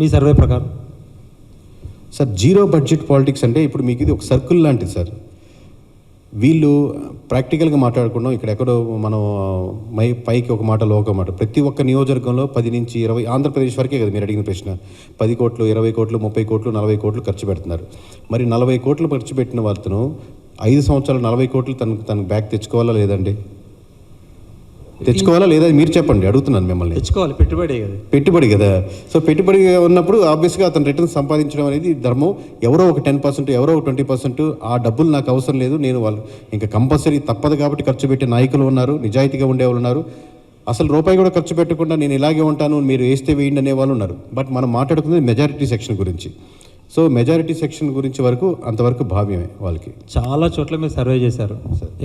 మీ survey ప్రకారం? Sir zero budget politics అంటే ఇప్పుడు మీకు ఇది ఒక సర్కిల్ లాంటిది సార్. వీళ్ళు ప్రాక్టికల్గా మాట్లాడుకున్నాం ఇక్కడ ఎక్కడో మనం మై పైకి ఒక మాట లోక మాట. ప్రతి ఒక్క నియోజకవర్గంలో పది నుంచి ఇరవై ఆంధ్రప్రదేశ్ వరకే కదా మీరు అడిగిన ప్రశ్న. పది కోట్లు ఇరవై కోట్లు ముప్పై కోట్లు నలభై కోట్లు ఖర్చు పెడుతున్నారు. మరి నలభై కోట్లు ఖర్చు పెట్టిన వాళ్ళను ఐదు సంవత్సరాలు నలభై కోట్లు తనకు తనకు బ్యాక్ తెచ్చుకోవాలా లేదండి? తెచ్చుకోవాలా లేదా మీరు చెప్పండి అడుగుతున్నాను మిమ్మల్ని. తెచ్చుకోవాలి పెట్టుబడి కదా. పెట్టుబడి కదా. సో పెట్టుబడి ఉన్నప్పుడు ఆబ్వియస్గా అతను రిటర్న్ సంపాదించడం అనేది ధర్మం. ఎవరో ఒక టెన్ పర్సెంట్ ఎవరో ఒక ట్వంటీ పర్సెంట్ ఆ డబ్బులు నాకు అవసరం లేదు నేను వాళ్ళు ఇంకా కంపల్సరీ తప్పదు కాబట్టి ఖర్చు పెట్టే నాయకులు ఉన్నారు నిజాయితీగా ఉండేవాళ్ళు ఉన్నారు. అసలు రూపాయి కూడా ఖర్చు పెట్టకుండా నేను ఇలాగే ఉంటాను మీరు వేస్తే వేయండి అనే వాళ్ళు ఉన్నారు. బట్ మనం మాట్లాడుకున్నది మెజారిటీ సెక్షన్ గురించి. సో మెజారిటీ సెక్షన్ గురించి వరకు అంతవరకు భావ్యమే వాళ్ళకి. చాలా చోట్ల మీరు సర్వే చేశారు.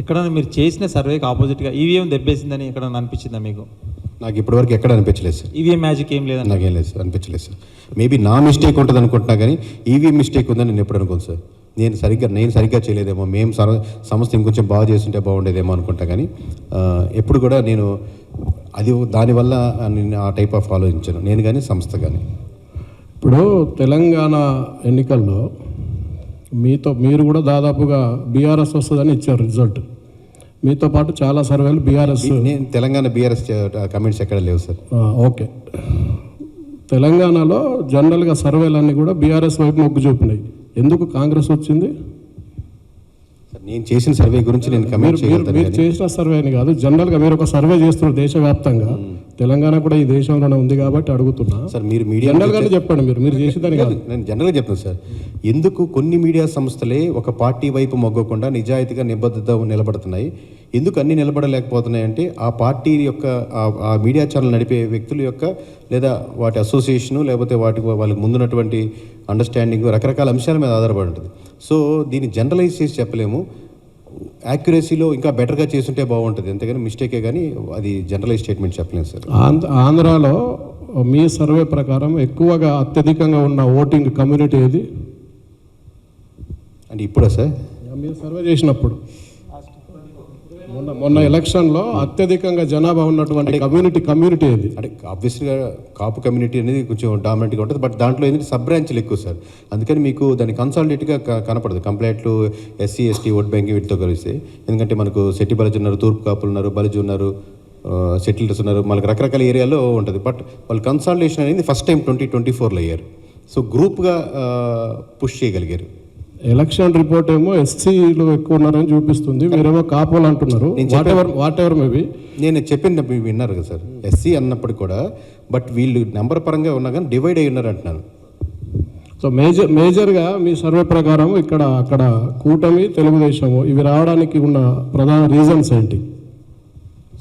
ఎక్కడైనా మీరు చేసిన సర్వేకి ఆపోజిట్గా ఈవీఎం దెబ్బేసిందని ఎక్కడైనా అనిపించిందా మీకు? నాకు ఇప్పటివరకు ఎక్కడ అనిపించలేదు సార్ ఈవీఎం మ్యాజిక్ ఏం లేదని నాకేం లేదు సార్ అనిపించలేదు సార్ మేబీ నా మిస్టేక్ ఉంటుంది అనుకుంటున్నా కానీ ఈవీ మిస్టేక్ ఉందని నేను ఎప్పుడు అనుకోను సార్ నేను సరిగ్గా నేను సరిగ్గా చేయలేదేమో మేము సర సంస్థ ఇంకొంచెం బాగా చేస్తుంటే బాగుండేదేమో అనుకుంటా కానీ ఎప్పుడు కూడా నేను అది దానివల్ల నేను ఆ టైప్ ఆఫ్ ఆలోచించాను. నేను కానీ సంస్థ కానీ ఇప్పుడు తెలంగాణ ఎన్నికల్లో మీతో మీరు కూడా దాదాపుగా బీఆర్ఎస్ వస్తుందని ఇచ్చారు రిజల్ట్. మీతో పాటు చాలా సర్వేలు బీఆర్ఎస్ నేను తెలంగాణ బీఆర్ఎస్ కమెంట్స్ ఎక్కడ లేవు సార్. ఓకే. తెలంగాణలో జనరల్గా సర్వేలన్నీ కూడా బీఆర్ఎస్ వైపు మొగ్గు చూపినాయి. ఎందుకు కాంగ్రెస్ వచ్చింది? నేను చేసిన సర్వే గురించి నేను కమెంట్ మీరు చేసిన సర్వే అని కాదు. జనరల్గా మీరు ఒక సర్వే చేస్తున్నారు దేశవ్యాప్తంగా. తెలంగాణ కూడా ఈ దేశంలోనే ఉంది కాబట్టి అడుగుతున్నా. సార్ మీరు మీడియా జనరల్గానే చెప్పండి మీరు. మీరు చేసేదని కాదు. నేను జనరల్గా చెప్తాను సార్. ఎందుకు కొన్ని మీడియా సంస్థలే ఒక పార్టీ వైపు మొగ్గకుండా నిజాయితీగా నిబద్ధత నిలబడుతున్నాయి? ఎందుకు అన్ని నిలబడలేకపోతున్నాయి అంటే ఆ పార్టీ యొక్క ఆ- మీడియా ఛానల్ నడిపే వ్యక్తుల యొక్క లేదా వాటి అసోసియేషను లేకపోతే వాటి వాళ్ళకి ముందున్నటువంటి అండర్స్టాండింగ్ రకరకాల అంశాల మీద ఆధారపడి ఉంటుంది. సో దీన్ని జనరలైజ్ చేసి చెప్పలేము. యాక్యురసీలో ఇంకా బెటర్గా చేసుంటే బాగుంటుంది. అంతేగాని మిస్టేకే కానీ అది జనరలైజ్ స్టేట్మెంట్ చెప్పలేము సార్. ఆంధ్ర ఆంధ్రాలో మీ సర్వే ప్రకారం ఎక్కువగా అత్యధికంగా ఉన్న ఓటింగ్ కమ్యూనిటీ ఏది? అంటే ఇప్పుడా సార్? మీరు సర్వే చేసినప్పుడు. మొన్న మొన్న ఎలక్షన్లో అత్యధికంగా జనాభా ఉన్నటువంటి కమ్యూనిటీ కమ్యూనిటీ ఏది? అంటే ఆబ్వియస్గా కాపు కమ్యూనిటీ అనేది కొంచెం డామినెంట్గా ఉంటుంది బట్ దాంట్లో ఏంటంటే సబ్ బ్రాంచ్లు ఎక్కువ సార్. అందుకని మీకు దాని కన్సాలిడేట్గా కనపడదు. కంప్లైంట్లు ఎస్సీ ఎస్టీ ఓట్ బ్యాంక్ వీటితో కలిస్తే ఎందుకంటే మనకు సెట్టి బలజు ఉన్నారు తూర్పు కాపులు ఉన్నారు బలిజు ఉన్నారు సెటిల్స్ ఉన్నారు మనకు రకరకాల ఏరియాలో ఉంటుంది. బట్ వాళ్ళు కన్సాలిడేషన్ అనేది ఫస్ట్ టైం ట్వంటీ ట్వంటీ ఫోర్లో అయ్యారు సో గ్రూప్గా పుష్ చేయగలిగారు. ఎలక్షన్ రిపోర్ట్ ఏమో ఎస్సీలు ఎక్కువ ఉన్నారని చూపిస్తుంది. మీరేమో కాపులు అంటున్నారు. Whatever whatever maybe నేను చెప్పిన మీరు విన్నారు కదా సార్. ఎస్సీ అన్నప్పుడు కూడా బట్ వీళ్ళు నెంబర్ పరంగా ఉన్నా కానీ డివైడ్ అయి ఉన్నారు అంటున్నాను సో మేజర్ మేజర్గా మీ సర్వే ప్రకారం ఇక్కడ అక్కడ కూటమి తెలుగుదేశము ఇవి రావడానికి ఉన్న ప్రధాన రీజన్స్ ఏంటి?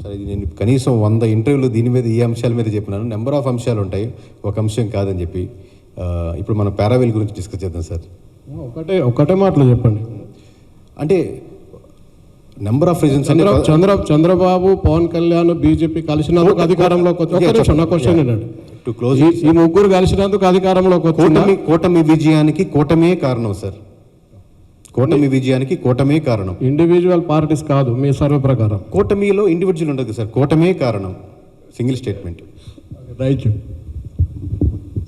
సరే ఇది నేను కనీసం వంద ఇంటర్వ్యూలు దీని మీద ఈ అంశాల మీద చెప్పినాను. నెంబర్ ఆఫ్ అంశాలు ఉంటాయి. ఒక అంశం కాదని చెప్పి ఇప్పుడు మనం పారావెల్ గురించి డిస్కస్ చేద్దాం సార్. ఒకటే ఒకటే మాటలు చెప్పండి. అంటే number of reasons Chandra Chandra Chandrababu Pawan Kalyan BJP కలిసినందుకు అధికారంలోకి వచ్చి ఒక నిమిషం నా క్వశ్చన్ టు క్లోజ్ ఈ- ముగ్గురు కలిసినందుకు అధికారంలోకి కూటమి కూటమి విజయానికి కూటమే కారణం సార్. కూటమి విజయానికి కూటమే కారణం. ఇండివిజువల్ పార్టీస్ కాదు మీ సర్వే ప్రకారం. కూటమిలో ఇండివిజువల్ ఉండదు సార్. కూటమే కారణం. సింగిల్ స్టేట్మెంట్ రైట్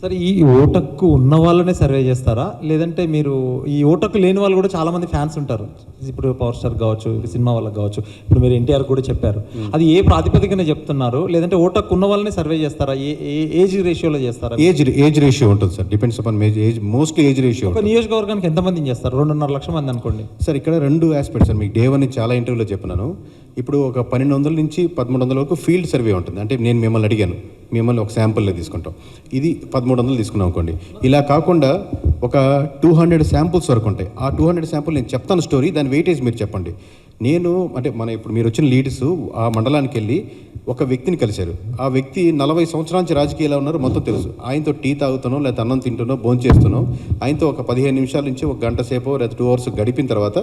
సరే ఈ ఓటక్కు ఉన్న వాళ్ళనే సర్వే చేస్తారా? లేదంటే మీరు ఈ ఓటక్కు లేని వాళ్ళు కూడా చాలా మంది ఫ్యాన్స్ ఉంటారు. ఇప్పుడు పవర్ స్టార్ కావచ్చు సినిమా వాళ్ళకి కావచ్చు. ఇప్పుడు మీరు ఎన్టీఆర్ కూడా చెప్పారు. అది ఏ ప్రాతిపదికన చెప్తున్నారు? లేదంటే ఓటక్కు ఉన్న వాళ్ళని సర్వే చేస్తారా? ఏ ఏజ్ రేషియోలో చేస్తారా? ఏజ్ ఏజ్ రేషియో ఉంటుంది sir. Depends upon age mostly age ratio ఒక నియోజకవర్గానికి ఎంతమందిని చేస్తారు? రెండున్నర లక్షల మంది అనుకోండి. సార్ ఇక్కడ రెండు ఆస్పెక్ట్స్ సార్. మీకు డే వన్ చాలా ఇంటర్వ్యూలో చెప్పినాను. ఇప్పుడు ఒక పన్నెండు వందల నుంచి పదమూడు వందల వరకు ఫీల్డ్ సర్వే ఉంటుంది. అంటే నేను మిమ్మల్ని అడిగాను. మిమ్మల్ని ఒక శాంపుల్లో తీసుకుంటాం. ఇది పదమూడు వందలు తీసుకున్నాం అనుకోండి. ఇలా కాకుండా ఒక టూ హండ్రెడ్ శాంపుల్స్ వరకు ఉంటాయి. ఆ టూ హండ్రెడ్ శాంపుల్ నేను చెప్తాను స్టోరీ. దాని వెయిటేజ్ మీరు చెప్పండి. నేను అంటే మన ఇప్పుడు మీరు వచ్చిన లీడర్స్ ఆ మండలానికి వెళ్ళి ఒక వ్యక్తిని కలిశారు. ఆ వ్యక్తి నలభై సంవత్సరాల నుంచి రాజకీయాలు ఉన్నారు మొత్తం తెలుసు. ఆయనతో టీ తాగుతానో లేదా అన్నం తింటునో భోజనం చేస్తున్నో ఆయనతో ఒక పదిహేను నిమిషాల నుంచి ఒక గంట సేపు లేదా టూ అవర్స్ గడిపిన తర్వాత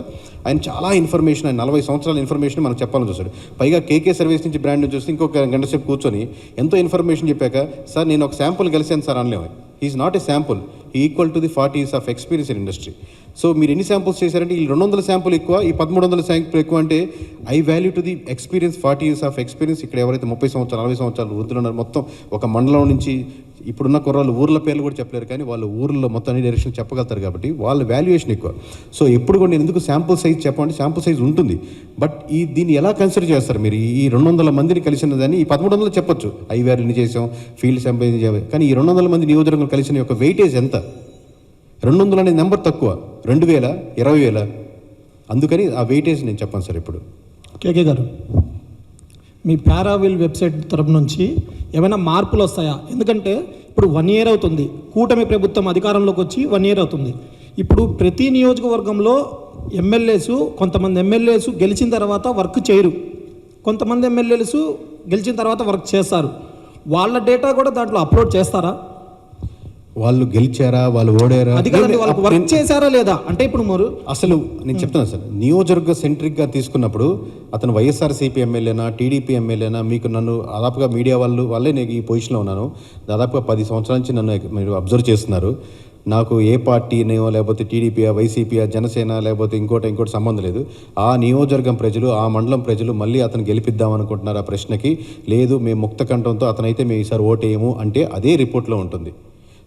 ఆయన చాలా ఇన్ఫర్మేషన్ ఆయన నలభై సంవత్సరాల ఇన్ఫర్మేషన్ మనకు చెప్పాలని చూశాడు. పైగా కేకే సర్వీస్ నుంచి బ్రాండ్ నుంచి చూస్తే ఇంకొక గంట సేపు కూర్చొని ఎంతో ఇన్ఫర్మేషన్ చెప్పాక సార్ నేను ఒక శాంపుల్ కలిసాను సార్ అనలేము. Is not a sample equal to the forty years of experience in industry so మీరు ఎన్ని శాంపుల్స్ చేశారంటే ఈ రెండు వందల శాంపుల్ ఎక్కువ ఈ పదమూడు వందల శాంపుల్ ఎక్కువ అంటే I value to the experience forty years of experience ఇక్కడ ఎవరైతే ముప్పై సంవత్సరాలు నలభై సంవత్సరాలు వృద్ధులు ఉన్నారు మొత్తం ఒక మండలం నుంచి ఇప్పుడున్న కుర్రాళ్ళు ఊర్ల పేర్లు కూడా చెప్పలేరు కానీ వాళ్ళు ఊర్లో మొత్తం అన్ని డైరెక్షన్ చెప్పగలుగుతారు కాబట్టి వాళ్ళ వాల్యుయేషన్ ఎక్కువ. సో ఎప్పుడు కూడా నేను ఎందుకు శాంపుల్ సైజ్ చెప్పండి శాంపుల్ సైజ్ ఉంటుంది. బట్ ఈ దీన్ని ఎలా కన్సిడర్ చేస్తారు మీరు? ఈ రెండు వందల మందిని కలిసిన దాన్ని ఈ పదమూడు వందలు చెప్పొచ్చు ఐ వాల్యూని చేసాం ఫీల్డ్ శాంపుల్ కానీ ఈ రెండు వందల మంది నియోజకవర్గం కలిసిన యొక్క వెయిటేజ్ ఎంత? రెండు వందలు అనేది నెంబర్ తక్కువ. రెండు వేల ఇరవై వేల అందుకని ఆ వెయిటేజ్ నేను చెప్పాను సార్ ఇప్పుడు. కేకే గారు మీ పారావిల్ వెబ్సైట్ తరపు నుంచి ఏమైనా మార్పులు వస్తాయా? ఎందుకంటే ఇప్పుడు వన్ ఇయర్ అవుతుంది. కూటమి ప్రభుత్వం అధికారంలోకి వచ్చి వన్ ఇయర్ అవుతుంది. ఇప్పుడు ప్రతి నియోజకవర్గంలో ఎమ్మెల్యేస్ కొంతమంది ఎమ్మెల్యేస్ గెలిచిన తర్వాత వర్క్ చేయరు. కొంతమంది ఎమ్మెల్యేస్ గెలిచిన తర్వాత వర్క్ చేస్తారు. వాళ్ళ డేటా కూడా దాంట్లో అప్లోడ్ చేస్తారా? వాళ్ళు గెలిచారా వాళ్ళు ఓడారా? అది కదండి వాళ్ళకి వర్క్ చేశారా లేదా? అంటే ఇప్పుడు మీరు అసలు నేను చెప్తాను సార్ నియోజకవర్గ సెంట్రిక్గా తీసుకున్నప్పుడు అతను వైఎస్ఆర్సీపీ ఎమ్మెల్యేనా టీడీపీ ఎమ్మెల్యేనా మీకు నన్ను దాదాపుగా మీడియా వాళ్ళు వాళ్ళే నేను ఈ పొజిషన్లో ఉన్నాను. దాదాపుగా పది సంవత్సరాల నుంచి నన్ను మీరు అబ్జర్వ్ చేస్తున్నారు. నాకు ఏ పార్టీనో లేకపోతే టీడీపీయా వైసీపీయా జనసేన లేకపోతే ఇంకోటి ఇంకోటి సంబంధం లేదు. ఆ నియోజకవర్గం ప్రజలు ఆ మండలం ప్రజలు మళ్ళీ అతను గెలిపిద్దాం అనుకుంటున్నారు ఆ ప్రశ్నకి. లేదు మేము ముక్త కంఠంతో అతనైతే మేము ఈసారి ఓటేయము అంటే అదే రిపోర్ట్లో ఉంటుంది.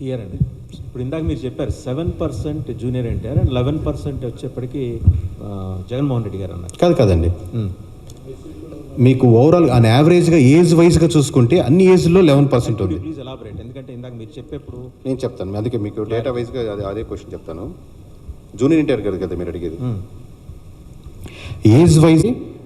హియర్ అండి ఇప్పుడు ఇందాక మీరు చెప్పారు seven percent junior NTR and eleven percent వచ్చేప్పటికి జగన్మోహన్ రెడ్డి గారు అన్నారు. కాదు కాదండి. మీకు ఓవరాల్ ఆన్ యావరేజ్గా ఏజ్ వైజ్గా చూసుకుంటే అన్ని ఏజ్లో లెవెన్ పర్సెంట్ ఉంది. ప్లీజ్ ఎలాబరేట్ ఎందుకంటే ఇందాక మీరు చెప్పేప్పుడు నేను చెప్తాను. అందుకే మీకు డేటా వైజ్గా అదే అదే క్వశ్చన్ చెప్తాను. జూనియర్ ఇంటర్ గారు కదా మీరు అడిగేది. ఏజ్ వైజ్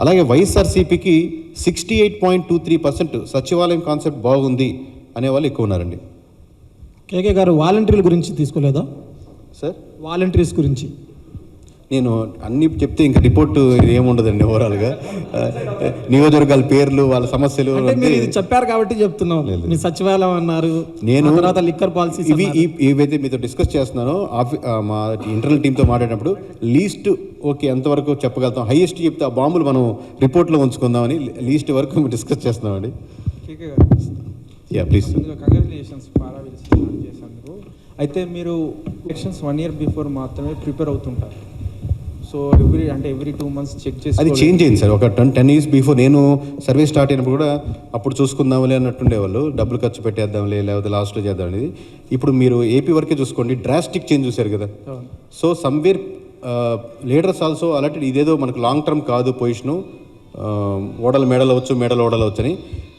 అలాగే వైఎస్ఆర్సీపీకి sixty eight point two three percent సచివాలయం కాన్సెప్ట్ బాగుంది అనేవాళ్ళు ఎక్కువ ఉన్నారండి. కేకే గారు వాలంటీర్ల గురించి తీసుకోలేదా? సార్? వాలంటీర్స్ గురించి. నేను అన్ని చెప్తే ఇంకా రిపోర్ట్ ఏముండదండి ఓవరాల్గా నియోజకవర్గాల పేర్లు వాళ్ళ సమస్యలు చెప్పారు కాబట్టి చెప్తున్నాం. మీ సచివాలయం అన్నారు నేను తర్వాత లిక్కర్ పాలసీస్ ఇవి ఏవైతే మీతో డిస్కస్ చేస్తున్నానో ఆఫీ మా ఇంటర్నల్ టీంతో మాట్లాడినప్పుడు లీస్ట్ ఓకే ఎంతవరకు చెప్పగలుగుతాం. హైయెస్ట్ చెప్తే ఆ బాంబులు మనం రిపోర్ట్లో ఉంచుకుందామని లీస్ట్ వరకు డిస్కస్ చేస్తున్నామండి. యా ప్లీజ్ ముందుగా కంగ్రాచులేషన్స్ పారా విలిసి చేసినందుకు. అయితే మీరు ఎలక్షన్స్ వన్ ఇయర్ బిఫోర్ మాత్రమే ప్రిపేర్ అవుతుంటారు. సో ఎవ్రీ అంటే ఎవ్రీ టూ మంత్స్ చెక్ చేసి అది చేంజ్ అయింది సార్. ఒక టెన్ టెన్ ఇయర్స్ బిఫోర్ నేను సర్వీస్ స్టార్ట్ అయినప్పుడు కూడా అప్పుడు చూసుకుందాంలే అన్నట్టుండేవాళ్ళు. డబ్బులు ఖర్చు పెట్టేద్దాంలే లేకపోతే లాస్ట్లో చేద్దాం అనేది. ఇప్పుడు మీరు ఏపీ వరకే చూసుకోండి డ్రాస్టిక్ చేంజ్ చూశారు కదా. సో సమ్వేర్ లీడర్స్ ఆల్సో అలాంటి ఇదేదో మనకు లాంగ్ టర్మ్ కాదు పొజిషను ఓడలు మెడలు అవచ్చు మెడలు ఓడలు అని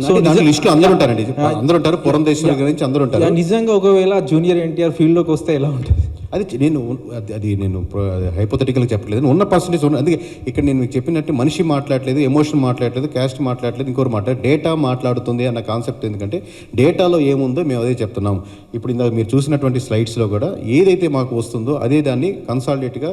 సో దాంట్లో లిస్టులో అందరూ ఉంటారండి. అందరూ ఉంటారు పురంధేశ్వరి గురించి అందరూ ఉంటారు. నిజంగా ఒకవేళ జూనియర్ ఎన్టీఆర్ ఫీల్డ్లోకి వస్తే ఎలా ఉంటుంది? అది నేను అది- నేను హైపోథెటికల్గా చెప్పలేదు ఉన్న పర్సంటేజ్ ఉన్న అందుకే ఇక్కడ నేను మీకు చెప్పినట్టు మనిషి మాట్లాడలేదు ఎమోషన్ మాట్లాడలేదు క్యాస్ట్ మాట్లాడలేదు ఇంకోరు మాట్లాడలేదు డేటా మాట్లాడుతుంది అన్న కాన్సెప్ట్ ఎందుకంటే డేటాలో ఏముందో మేము అదే చెప్తున్నాం. ఇప్పుడు ఇందాక మీరు చూసినటువంటి స్లైడ్స్లో కూడా ఏదైతే మాకు వస్తుందో అదే దాన్ని కన్సాలిడేట్గా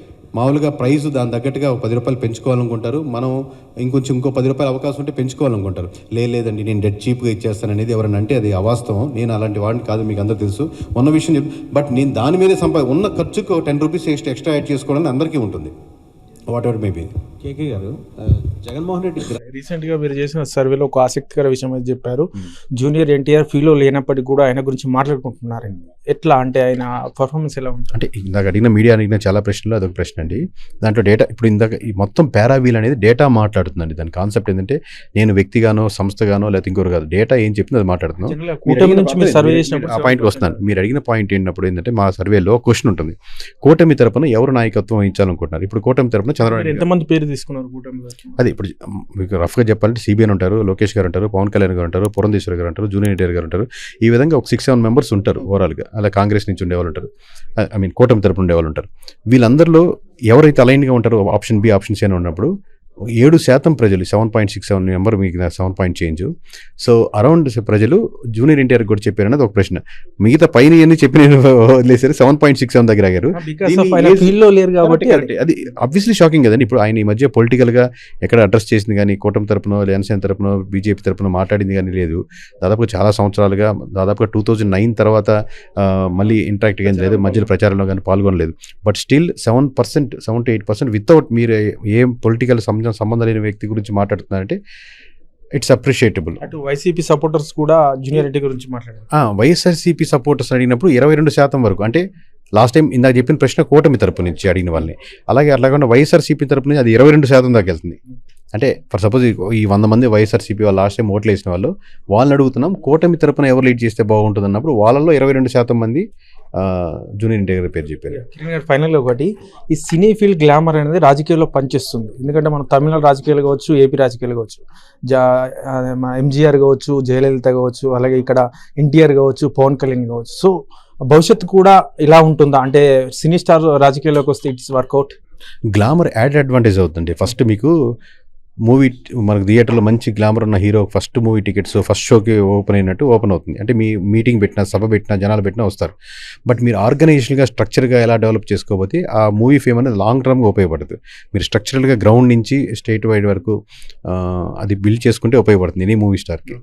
మామూలుగా ప్రైస్ దాని తగ్గట్టుగా ఒక పది రూపాయలు పెంచుకోవాలనుకుంటారు. మనం ఇంకొంచెం ఇంకో పది రూపాయలు అవకాశం ఉంటే పెంచుకోవాలనుకుంటారు. లేదండి నేను డెడ్ చీప్గా ఇచ్చేస్తాను అనేది ఎవరైనా అంటే అది అవాస్తవం. నేను అలాంటి వాడిని కాదు మీకు అందరూ తెలుసు. ఉన్న విషయం బట్ నేను దాని మీదే సంపా ఉన్న ఖర్చుకు ten rupees extra extra add చేసుకోవడానికి అందరికీ ఉంటుంది. వాట్ ఎవర్ మేబీ కేకే గారు. జగన్మోహన్ రెడ్డి గ్రా- రీసెంట్గా మీరు చేసిన సర్వేలో ఒక ఆసక్తికర విషయం అయితే చెప్పారు? జూనియర్ ఎన్టీఆర్ ఫీలో లేనప్పటికీ కూడా ఆయన గురించి మాట్లాడుకుంటున్నారండి. ఎట్లా అంటే ఆయన పర్ఫార్మెన్స్ ఎలా ఉంటుంది? అంటే ఇందాక అడిగిన మీడియా అడిగిన చాలా ప్రశ్నలు అదొక ప్రశ్న అండి. దాంట్లో డేటా ఇప్పుడు ఇందాక ఈ మొత్తం పారావీల్ అనేది డేటా మాట్లాడుతుందండి. దాని కాన్సెప్ట్ ఏంటంటే నేను వ్యక్తిగానో సంస్థగానో లేకపోతే ఇంకోరు కాదు డేటా ఏం చెప్తుంది అది మాట్లాడుతున్నాం. ఆ పాయింట్కి వస్తున్నాను. మీరు అడిగిన పాయింట్ ఏంటప్పుడు ఏంటంటే మా సర్వేలో క్వశ్చన్ ఉంటుంది. కూటమి తరపున ఎవరు నాయకత్వం వహించాలనుకుంటున్నారు? ఇప్పుడు కూటమి తరపున చంద్రబాబు. ఎంతమంది పేరు తీసుకున్నారు కూటమి అది ఇప్పుడు మీకు రఫ్గా చెప్పాలంటే సిబిఎన్ ఉంటారు లోకేష్ గారు ఉంటారు పవన్ కళ్యాణ్ గారు ఉంటారు పురంధేశ్వర్ గారు ఉంటారు జూనియర్ ఎన్టీఆర్ గారు ఉంటారు. ఈ విధంగా ఒక సిక్స్ సెవెన్ మెంబర్స్ ఉంటారు ఓవరాల్గా అలా కాంగ్రెస్ నుంచి ఉండేవాళ్ళు ఉంటారు. ఐ మీన్ కూటమి తరపున ఉండేవాళ్ళు ఉంటారు. వీళ్ళందరిలో ఎవరైతే అలైన్గా ఉంటారో ఆప్షన్ బి ఆప్షన్ సి అని ఉన్నప్పుడు ఏడు శాతం ప్రజలు seven point six seven number మీకు seven point change. So around ప్రజలు జూనియర్ ఎన్టీఆర్ కూడా చెప్పారనేది ఒక ప్రశ్న. మిగతా పైన ఎన్ని చెప్పి నేను వదిలేసారు సెవెన్ పాయింట్ సిక్స్ సెవెన్ దగ్గర ఆగారు. లేరు కాబట్టి అది. అబ్వియస్లీ షాకింగ్ కదండి. ఇప్పుడు ఆయన ఈ మధ్య పొలిటికల్గా ఎక్కడ అడ్రస్ చేసింది కానీ కూటమి తరపున జనసేన తరపున బీజేపీ తరపున మాట్లాడింది కానీ లేదు. దాదాపు చాలా సంవత్సరాలుగా దాదాపుగా టూ థౌజండ్ నైన్ తర్వాత మళ్ళీ ఇంటరాక్ట్ కానీ లేదు మధ్యలో ప్రచారంలో కానీ పాల్గొనలేదు. But still seven percent seven to eight percent without మీరు ఏం పొలిటికల్ సంబంధం లేని వ్యక్తి గురించి మాట్లాడుతున్నారంటే ఇట్స్ అప్రిషియేటబుల్ అటు వైసీపీ సపోర్టర్స్ కూడా జూనియర్ రెడ్డి గురించి మాట్లాడారు. వైఎస్ఆర్సీపీ సపోర్టర్స్ అడిగినప్పుడు ఇరవై రెండు శాతం వరకు అంటే లాస్ట్ టైం ఇందాక చెప్పిన ప్రశ్న కూటమి తరపు నుంచి అడిగిన వాళ్ళని. అలాగే అట్లాగే వైఎస్ఆర్సీపీ తరపు నుంచి అది ఇరవై రెండు శాతం దాకా వెళ్తుంది. అంటే ఫర్ సపోజ్ ఈ వంద మంది వైఎస్ఆర్సీపీ వాళ్ళు లాస్ట్ టైం ఓట్లు వేసిన వాళ్ళు వాళ్ళని అడుగుతున్నాం కూటమి తరపున ఎవరు లీడ్ చేస్తే బాగుంటుంది అన్నప్పుడు వాళ్ళలో ఇరవై రెండు శాతం మంది జూనియర్ గారి పేరు చెప్పారు. ఫైనల్గా ఒకటి. ఈ సినీ ఫీల్డ్ గ్లామర్ అనేది రాజకీయాల్లో పనిచేస్తుంది. ఎందుకంటే మనం తమిళనాడు రాజకీయాలు కావచ్చు ఏపీ రాజకీయాలు కావచ్చు జా ఎంజీఆర్ కావచ్చు జయలలిత కావచ్చు అలాగే ఇక్కడ ఎన్టీఆర్ కావచ్చు పవన్ కళ్యాణ్ కావచ్చు. సో భవిష్యత్తు కూడా ఇలా ఉంటుందా? అంటే సినీ స్టార్ రాజకీయాల్లోకి వస్తే it's work out glamour add advantage అవుతుంది ఫస్ట్ మీకు మూవీ మనకు థియేటర్లో మంచి గ్లామర్ ఉన్న hero first movie tickets first షోకి ఓపెన్ అయినట్టు ఓపెన్ అవుతుంది. అంటే మీ మీటింగ్ పెట్టినా సభ పెట్టినా జనాలు పెట్టినా వస్తారు. బట్ మీరు ఆర్గనైజేషన్గా స్ట్రక్చర్గా ఎలా డెవలప్ చేసుకోకపోతే ఆ మూవీ ఫేమ్ అనేది లాంగ్ టర్మ్గా ఉపయోగపడుతుంది మీరు స్ట్రక్చరల్గా గ్రౌండ్ నుంచి స్టేట్ వైడ్ వరకు అది బిల్డ్ చేసుకుంటే ఉపయోగపడుతుంది ఎనీ మూవీ స్టార్కి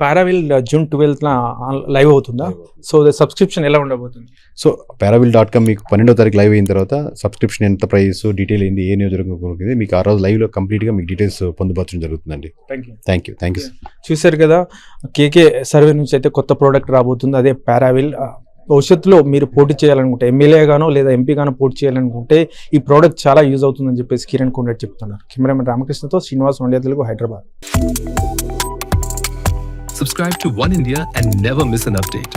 పారావిల్ జూన్ ట్వెల్త్న లైవ్ అవుతుందా? సో సబ్స్క్రిప్షన్ ఎలా ఉండబోతుంది? సో పారావిల్ డాట్ కామ్ మీకు పన్నెండో తారీఖు లైవ్ అయిన తర్వాత సబ్స్క్రిప్షన్ ఎంత ప్రైస్ డీటెయిల్ ఏంది ఏ నియోజకవర్గం మీకు ఆ రోజు లైవ్లో కంప్లీట్గా మీకు డీటెయిల్స్ పొందుపరచడం జరుగుతుందండి. Thank you thank you thank you చూశారు కదా కేకే సర్వే నుంచి అయితే కొత్త ప్రోడక్ట్ రాబోతుంది. అదే పారావిల్. భవిష్యత్తులో మీరు పోటీ చేయాలనుకుంటే ఎమ్మెల్యేగానో లేదా ఎంపీగానో పోటీ చేయాలనుకుంటే ఈ ప్రోడక్ట్ చాలా యూజ్ అవుతుందని చెప్పేసి కిరణ్ కొండరెడ్డి చెప్తున్నారు. Cameraman రామకృష్ణతో Srinivas Oneindia Telugu Hyderabad. Subscribe to One India and never miss an update.